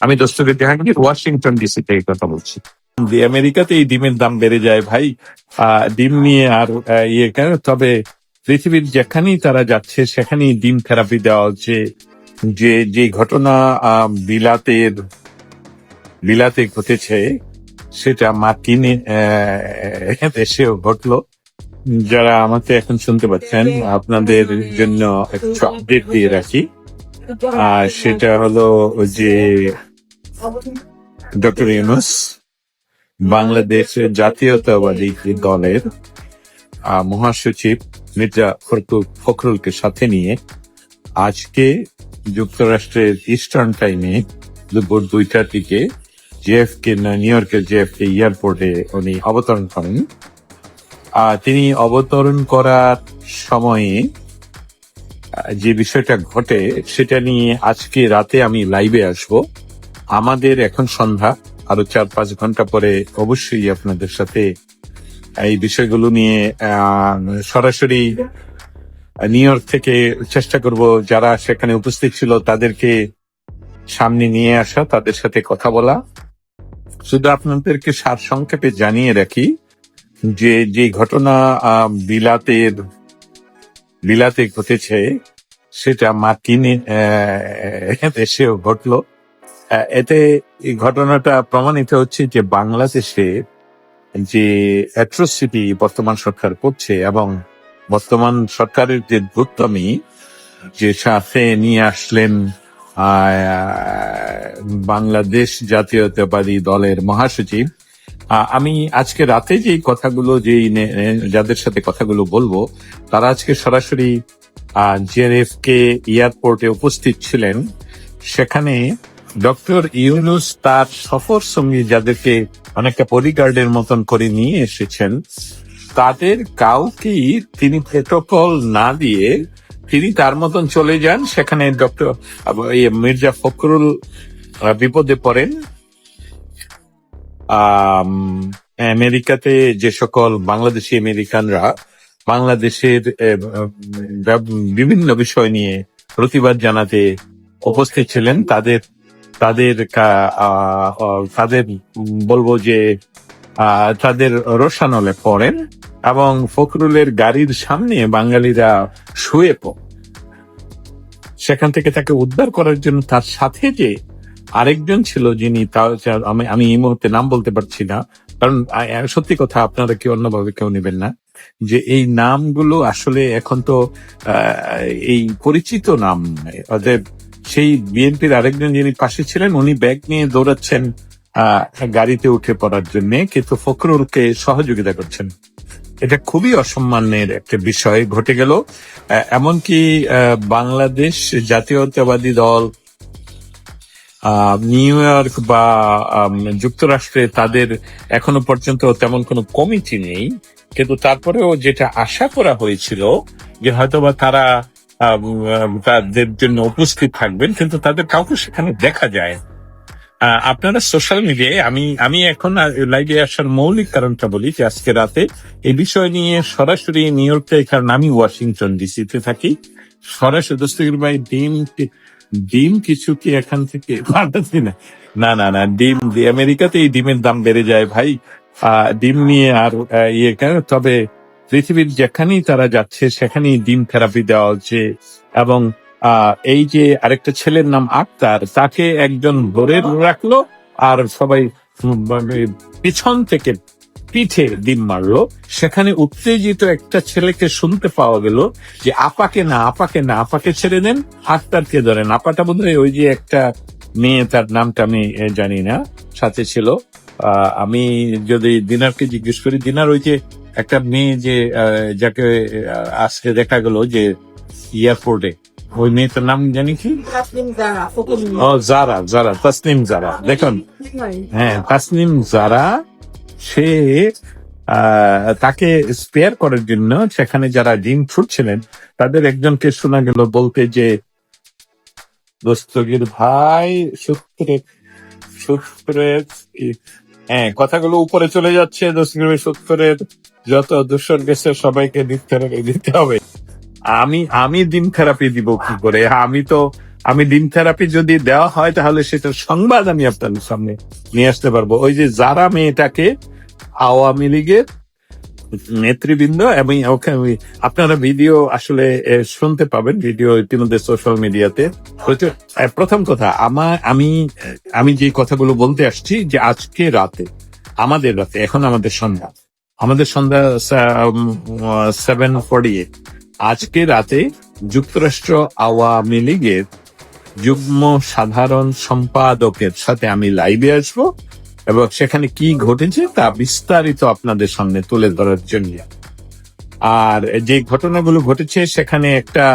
আমি Dastagir Jahangir Washington DC থেকে কথা বলছি। আমেরিকাতে এই ডিমের দাম বেড়ে যায় ভাই ডিম নিয়ে আর ইয়ে কেন? তবে পৃথিবীর যেখানেই তারা যাচ্ছে, সেখানেই ডিম থেরাপি দেওয়া হচ্ছে। যে যে ঘটনা বিলাতের, বিলাতে ঘটেছে, সেটা মার্কিনে দেশেও ঘটলো। যারা আমাকে এখন শুনতে পাচ্ছেন, আপনাদের জন্য একটু আপডেট দিয়ে রাখি। আর সেটা হলো যে ডক্টর ইউনুস বাংলাদেশের জাতীয়তাবাদী দলের মহাসচিব মির্জা ফখরুল ফখরুলকে সাথে নিয়ে আজকে যুক্তরাষ্ট্রের ইস্টার্ন টাইমে দুপুর দুইটার দিকে জেএফকে নিউ ইয়র্কের জেএফকে এয়ারপোর্টে উনি অবতরণ করেন। আহ, তিনি অবতরণ করার সময়ে যে বিষয়টা ঘটে সেটা নিয়ে আজকে রাতে আমি লাইভে আসব। আমাদের এখন সন্ধ্যা, আরও চার পাঁচ ঘণ্টা পরে অবশ্যই আপনাদের সাথে এই বিষয়গুলো নিয়ে সরাসরি নিউ ইয়র্ক থেকে চেষ্টা করব যারা সেখানে উপস্থিত ছিল তাদেরকে সামনে নিয়ে আসা, তাদের সাথে কথা বলা। শুধু আপনাদেরকে সার সংক্ষেপে জানিয়ে রাখি যে যে ঘটনা বিলাতের, বিলাতে ঘটেছে, সেটা মার্কিনে দেশেও ঘটলো। এতে এই ঘটনাটা প্রমাণিত হচ্ছে যে বাংলাদেশে যে অ্যাট্রোসিটি বর্তমান সরকার করছে এবং বর্তমান সরকারের যে দ্রুতমি যে সাথে নিয়ে আসলেন বাংলাদেশ জাতীয়তাবাদী দলের মহাসচিব আমি আজকে রাতে যে কথাগুলো যে যাদের সাথে কথাগুলো বলব, তারা আজকে সরাসরি জেএফ কে এয়ারপোর্টে উপস্থিত ছিলেন। সেখানে ডক্টর ইউনুস তার সফর সঙ্গী যাদেরকে অনেকটা বডিগার্ডের মতন করে নিয়ে এসেছেন তাদের কাউকেই তিনি প্রোটোকল না দিয়ে তিনি তার মতন চলে যান। সেখানে ডক্টর মির্জা ফখরুল বিপদে পড়েন। আম, আমেরিকাতে যে সকল বাংলাদেশি আমেরিকানরা বাংলাদেশের বিভিন্ন বিষয় নিয়ে প্রতিবাদ জানাতে উপস্থিত ছিলেন তাদের তাদের তাদের বলব যে তাদের রোশানলে পড়েন এবং ফখরুলের গাড়ির সামনে বাঙালিরা শুয়ে পড়ে। সেখান থেকে তাকে উদ্ধার করার জন্য তার সাথে যে আরেকজন ছিল যিনি আমি আমি এই মুহূর্তে নাম বলতে পারছি না, কারণ সত্যি কথা আপনারা কি অন্যভাবে কেউ নেবেন না, যে এই নামগুলো আসলে এখন তো এই পরিচিত নাম সেই বিএনপির আরেকজন যিনি পাশে ছিলেন, উনি ব্যাগ নিয়ে দৌড়াচ্ছেন গাড়িতে উঠে পড়ার জন্য। কিন্তু ফখরুলকে সহযোগিতা করছেন। এটা খুবই অসম্মানের একটা বিষয় ঘটে গেল। এমনকি বাংলাদেশ জাতীয়তাবাদী দল নিউ ইয়র্ক বা যুক্তরাষ্ট্রে তাদের এখনও পর্যন্ত তেমন কোনো কমিটি নেই। কিন্তু তারপরেও যেটা আশা করা হয়েছিল যে হয়তোবা তারা তাদের জন্য উপস্থিত থাকবেন, কিন্তু তাদের কাউকে সেখানে দেখা যায় আপনারা সোশ্যাল মিডিয়ায় আমি আমি এখন লাইভে আসার মৌলিক কারণটা বলি যে আজকে রাতে এই বিষয় নিয়ে সরাসরি নিউ ইয়র্ক কারণ আমি ওয়াশিংটন ডিসিতে থাকি, সরাসরি ভাই ডিম ডিম কিছু কি এখান থেকে না? না না না, ডিম, আমেরিকাতে এই ডিমের দাম বেড়ে যায় ভাই। ডিম নিয়ে আর ইয়ে কেন? তবে পৃথিবীর যেখানেই তারা যাচ্ছে, সেখানেই ডিম থেরাপি দেওয়া হচ্ছে এবং এই যে আরেকটা ছেলের নাম আক্তার, তাকে একজন ধরে রাখল আর সবাই মানে পিছন থেকে পিঠে ডিম মারলো। সেখানে উত্তেজিত একটা ছেলেকে শুনতে পাওয়া গেল যে, আপাকে না আপাকে না, আপাকে ছেড়ে দেন, আক্তারকে ধরেন। আপাটা বোধ ওই যে একটা মেয়ে, তার নামটা আমি জানি না, সাথে ছিল। আমি যদি দিনারকে জিজ্ঞেস করি দিনার ওই যে একটা মেয়ে যে যাকে আজকে দেখা গেল যে এয়ারপোর্টে ওই মেয়েটার নাম জানি কি? জারা ও জারা জারা তাসনিম জারা দেখুন। হ্যাঁ তাসনিম জারা সে তাকে স্পেয়ার করার জন্য সেখানে যারা ডিম ছুটছিলেন তাদের একজনকে শোনা গেল বলতে যে দস্তগীর ভাই সূত্রে সূত্রের হ্যাঁ কথাগুলো উপরে চলে যাচ্ছে দস্তগীর ভাই সূত্রের। যত দূষণ গেছে, সবাইকে দিতে হবে দিতে হবে। আমি আমি দিন থেরাপি দিব কি করে? আমি তো, আমি দিন থেরাপি যদি দেওয়া হয়, তাহলে সেটার সংবাদ আমি আপনাদের সামনে নিয়ে আসতে পারব। ওই যে যারা মেয়েটাকে আওয়ামী লীগের নেতৃবৃন্দ এবং ওই আপনারা ভিডিও আসলে শুনতে পাবেন, ভিডিও ইতিমধ্যে সোশ্যাল মিডিয়াতে। প্রথম কথা আমার আমি আমি যে কথাগুলো বলতে আসছি, যে আজকে রাতে, আমাদের রাতে, এখন আমাদের সন্ধ্যা আমাদের সন্ধ্যা সেভেন ফর্টি এইট আজকে রাতে যুক্তরাষ্ট্র আওয়ামী লীগের যুগ্ম সাধারণ সম্পাদকের সাথে আমি লাইভে আসব এবং সেখানে কি ঘটেছে তা বিস্তারিত আপনাদের সামনে তুলে ধরার জন্য। আর যে ঘটনাগুলো ঘটেছে, সেখানে একটা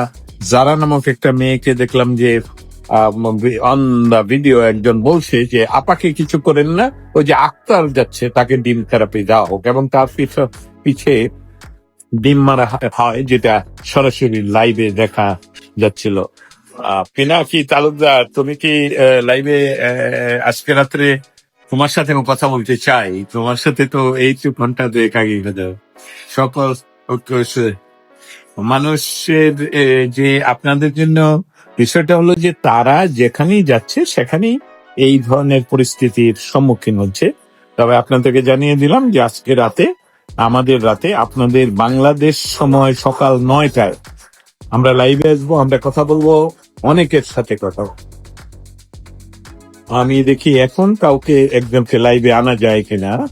জারা নামক একটা মেয়েকে দেখলাম যে অন দা ভিডিও একজন বলছে যে, আপাকে কিছু করেন না, ওই যে আক্তার যাচ্ছে, তাকে ডিম থেরাপি দেওয়া হোক, এবং তার পিছ- ডিম মারা হয়, যেটা সরাসরি লাইভে দেখা যাচ্ছিল। পিনাকি তালুকদার, তুমি কি লাইভে আজকে রাত্রে তোমার সাথে কথা বলতে চাই? তোমার সাথে তো এই ঘণ্টা দুয়েক আগে সকল মানুষের যে আপনাদের জন্য বিষয়টা হলো যে তারা যেখানেই যাচ্ছে সেখানেই এই ধরনের পরিস্থিতির সম্মুখীন হচ্ছে। তবে আপনাদেরকে জানিয়ে দিলাম যে আজকে রাতে আমাদের রাতে আপনাদের বাংলাদেশ সময় সকাল নয়টায় আমরা লাইভে আসব আমরা কথা বলব অনেকের সাথে কথা আমি দেখি এখন কাউকে একজনকে লাইভে আনা যায় কিনা।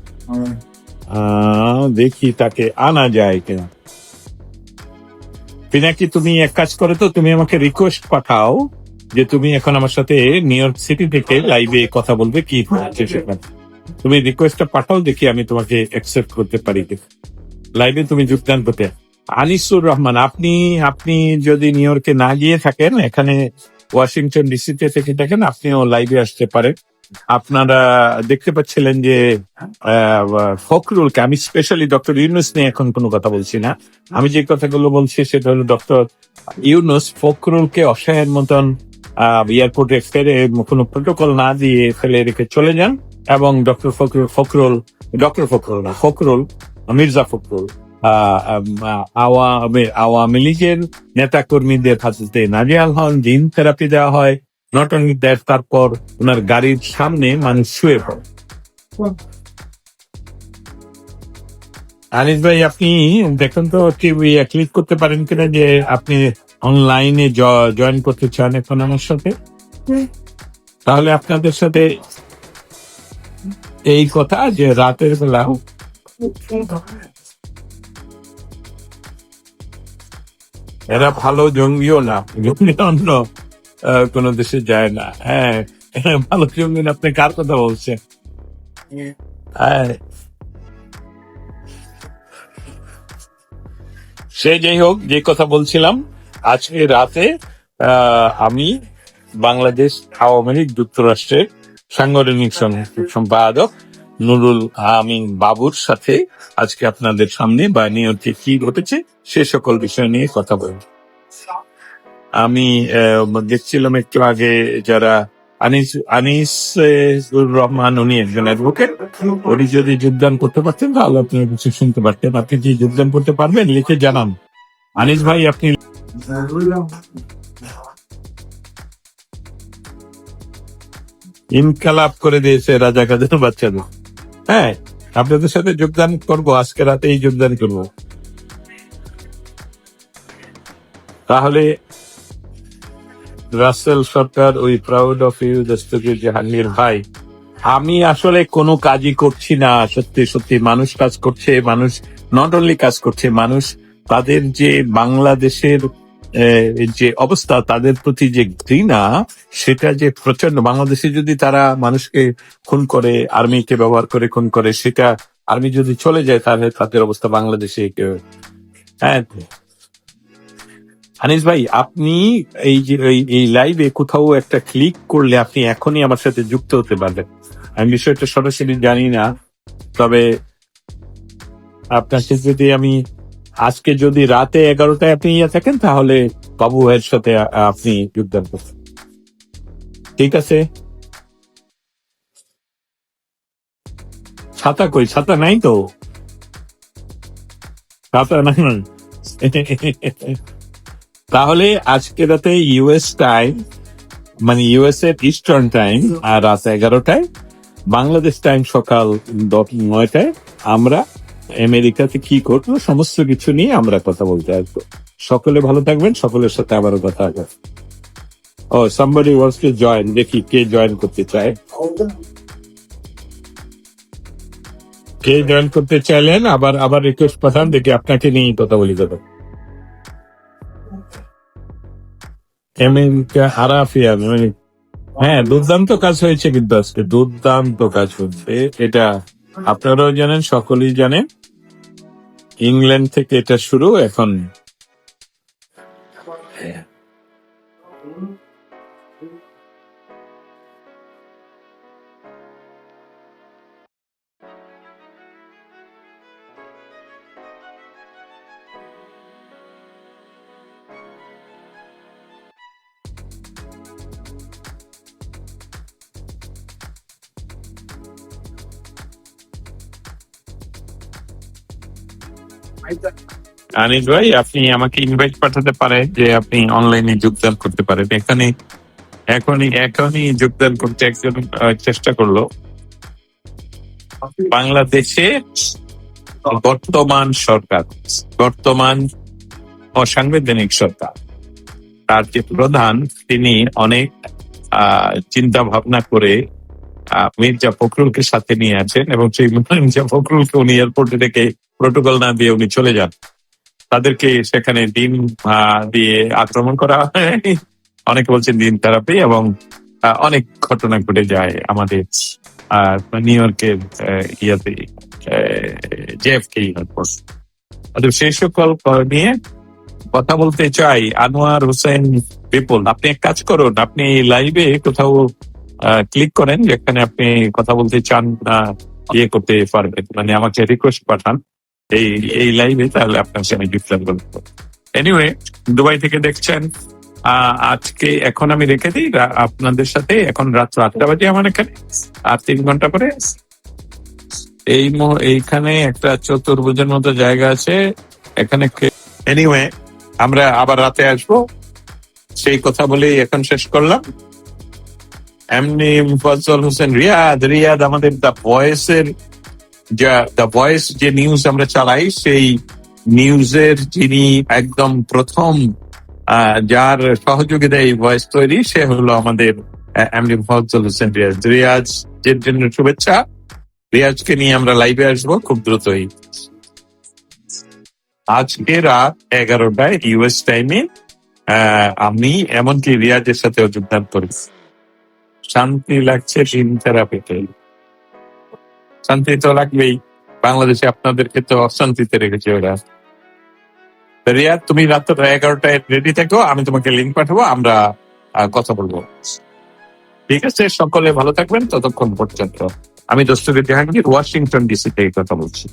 আহ, দেখি তাকে আনা যায় কিনা। পিনাকি, তুমি এক কাজ করো তো, তুমি আমাকে রিকোয়েস্ট পাঠাও যে তুমি এখন আমার সাথে নিউ ইয়র্ক সিটি থেকে লাইভে কথা বলবে কি হচ্ছে সেখানে। তুমি রিকোয়েস্টটা পাঠাও, দেখি আমি তোমাকে অ্যাকসেপ্ট করতে পারি লাইভে তুমি যোগদান করতে। আনিসুর রহমান, আপনি আপনি যদি নিউ ইয়র্কে না গিয়ে থাকেন, এখানে ওয়াশিংটন ডিসিতে থেকে থাকেন, আপনিও লাইভে আসতে পারেন। আপনারা দেখতে পাচ্ছিলেন যে ফখরুলকে আমি স্পেশালি ডক্টর ইউনুস নিয়ে এখন কোনো কথা বলছি না। আমি যে কথাগুলো বলছি সেটা হলো ডক্টর ইউনুস ফখরুলকে অসহায়ের মতন এয়ারপোর্টে ফেরে কোনো প্রোটোকল না দিয়ে ফেলে রেখে চলে যান এবং ডক্টর ফখরুল ফখরুল ডক্টর ফখরুল না, ফখরুল, মির্জা ফখরুল আওয়ামী আওয়ামী লীগের নেতা কর্মীদের হাতে নাজিয়াল হন জিন থেরাপি দেওয়া হয়। নট অনলি দ্যাট তারপর ওনার গাড়ির সামনে মানুষ শুয়ে পড়ে। আনিস ভাই আপনি দেখুন তো টিভি ক্লিক করতে পারেন কিনা যে আপনি অনলাইনে জয়েন করতে চান এখন আমার সাথে? তাহলে আপনাদের সাথে এই কথা যে রাতের বেলা এরা ভালো জঙ্গিও না জঙ্গি অন্য। কোনো দেশে যায় না। হ্যাঁ ভালো জঙ্গি না আপনি কার কথা বলছেন? হ্যাঁ। সে যাই হোক যে কথা বলছিলাম আজকে রাতে আমি বাংলাদেশ আওয়ামী লীগ যুক্তরাষ্ট্রের সাংগঠনিক সম- সম্পাদক নুরুল আমিন বাবুর সাথে আজকে আপনাদের সামনে বা নিয়তে কি ঘটেছে সে সকল বিষয় নিয়ে কথা বলব। আমি দেখছিলাম একটু আগে যারা আনিস আনিসুর রহমান, উনি একজন অ্যাডভোকেট উনি যদি যোগদান করতে পারতেন, তাহলে আপনার কিছু শুনতে পারতেন। আপনি কি যোগদান করতে পারবেন, লিখে জানান। আনিস ভাই, আপনি ইনকালাব করে দিয়েছে রাজা কাদের বাচ্চাদের। হ্যাঁ আপনাদের সাথে যোগদান করব, আজকে রাতেই যোগদান করব। তাহলে রাসেল সরকার ওই proud of you Dastagir Jahangir ভাই। আমি আসলে কোনো কাজই করছি না। সত্যি সত্যি, মানুষ কাজ করছে, মানুষ নট অনলি কাজ করছে, মানুষ তাদের যে বাংলাদেশের যে অবস্থা, তাদের প্রতি যে ঘৃণা, সেটা যে প্রচণ্ড। বাংলাদেশে যদি তারা মানুষকে খুন করে, আর্মিকে ব্যবহার করে, খুন করে, সেটা আর্মি যদি চলে যায়, তাহলে তাদের অবস্থা বাংলাদেশে হ্যাঁ হানিস ভাই, আপনি এই যে, এই- লাইভে কোথাও একটা ক্লিক করলে আপনি এখনই আমার সাথে যুক্ত হতে পারবেন। আমি বিষয়টা সরাসরি জানি না, তবে আপনাকে যদি আমি আজকে যদি রাতে এগারোটায় আপনি ইয়ে থাকেন, তাহলে বাবু ভাইয়ের সাথে আপনি যোগদান করবেন। ঠিক আছে? ছাতা কই? ছাতা নাই তো? ছাতা নাই। তাহলে আজকে রাতে ইউএস টাইম মানে ইউএস এর ইস্টার্ন টাইম আর রাত এগারোটায়, বাংলাদেশ টাইম সকাল নয়টায় আমরা আমেরিকাতে কি করব, সমস্ত কিছু নিয়ে আমরা কথা বলতে আসব। সকলে ভালো থাকবেন, সকলের সাথে আবারও কথা হবে। ও সামবডি ওয়ান্টস টু জয়েন দেখি কে জয়েন করতে চায়। কে জয়েন করতে চাইলেন, আবার আবার রিকোয়েস্ট পাঠান, দেখি আপনাকে নিয়ে কথা বলি দাদা। আমেরিকা আরাফিয়া মানে হ্যাঁ দুর্দান্ত কাজ হয়েছে কিন্তু আজকে, দুর্দান্ত কাজ হচ্ছে, এটা আপনারাও জানেন, সকলেই জানেন। ইংল্যান্ড থেকে এটা শুরু, এখন আনিস ভাই আপনি আমাকে ইনভাইট পাঠাতে পারেন যে আপনি অনলাইনে যোগদান করতে পারেন। এখানে, এখনই এখনই যোগদান করতে একজন চেষ্টা করল। বাংলাদেশে বর্তমান সরকার, বর্তমান অসাংবিধানিক সরকার, তার যে প্রধান, তিনি অনেক চিন্তা ভাবনা করে মির্জা ফখরুলকে সাথে নিয়ে আছেন এবং সেই মির্জা ফখরুলকে উনি এয়ারপোর্টে রেখে প্রোটোকল না দিয়ে উনি চলে যান। তাদেরকে সেখানে ডিম দিয়ে আক্রমণ করা অনেকে বলছেন দিন থেরাপি এবং অনেক ঘটনা ঘটে যায় আমাদের নিউ ইয়র্কের ইয়াতে জেএফকে এয়ারপোর্ট সেই সকল নিয়ে কথা বলতে চাই। আনোয়ার হোসেন বিপুল, আপনি এক কাজ করুন, আপনি লাইভে কোথাও ক্লিক করেন, যেখানে আপনি কথা বলতে চান ইয়ে করতে পারবেন। মানে আমাকে রিকোয়েস্ট পাঠান। এই এই লাইভে তাহলে আপনার সাথে ডিসকাস করব এনিওয়ে দুবাই থেকে দেখছেন আজকে এখন আমি রেখে দিই আপনাদের সাথে এখন রাত আটটা বাজে আমার এখানে, আর তিন ঘণ্টা পরে এই এইখানে একটা চতুর্ভুজের মতো জায়গা আছে, এখানে এনিওয়ে আমরা আবার রাতে আসব। সেই কথা বলেই এখন শেষ করলাম। এমনি মুফাজ্জল হোসেন, রিয়াদ রিয়াদ আমাদের দ্য ভয়েসের যা দ্য ভয়েস যে নিউজ আমরা চালাই সেই নিউজের যিনি একদম প্রথম যার সহযোগিতায় এই ভয়েস তৈরি সে হলো আমাদের আহ, এমনি মুফাজ্জল হোসেন রিয়াজ। রিয়াজ এর জন্য শুভেচ্ছা। রিয়াজকে নিয়ে আমরা লাইভে আসব খুব দ্রুতই। আজকে রাত এগারোটায় ইউএস টাইমে আমি এমনকি রিয়াজের সাথেও যোগদান করি। শান্তি লাগছে দিন থেরাপিতে শান্তি তো লাগবেই বাংলাদেশে আপনাদেরকে তো অশান্তিতে রেখেছে ওরা। রিয়া, তুমি রাত এগারোটায় রেডি থাকো, আমি তোমাকে লিঙ্ক পাঠাবো, আমরা কথা বলব। ঠিক আছে, সকলে ভালো থাকবেন, ততক্ষণ পর্যন্ত। আমি দোস্তকে জাহাঙ্গীর ওয়াশিংটন ডিসি থেকে কথা বলছি।